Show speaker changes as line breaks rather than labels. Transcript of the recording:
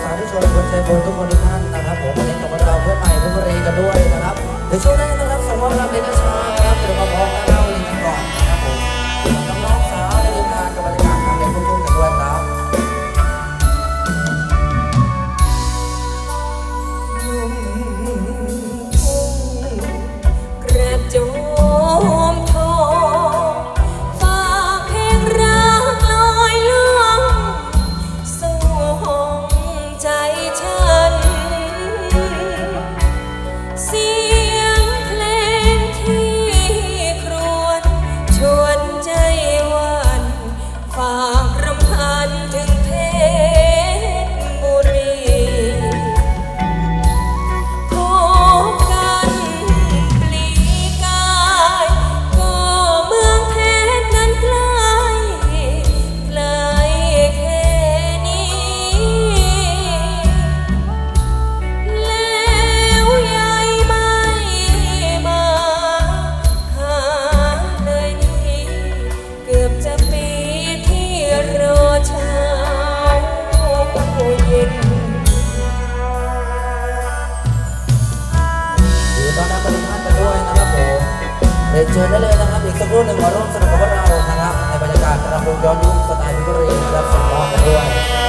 สาธุชนคนใจบุญทุกคนทุกท่านนะครับผมวันนี้กับเราเพื่อนใหม่เพื่อนบรีกันด้วยนะครับเดี๋ยวช่วงหน้านะครับสำหรับ
เราเป็นนักชา
ครับเดี๋ยวมาพ เชิญได้เลยนะครับอีกสักรู่หนึ่งมาร่วมสนุกกับพวกเรานะครับในบรรยากาศระรงย้อนยุคสไตล์พิบุรี
และสมองกันด้วย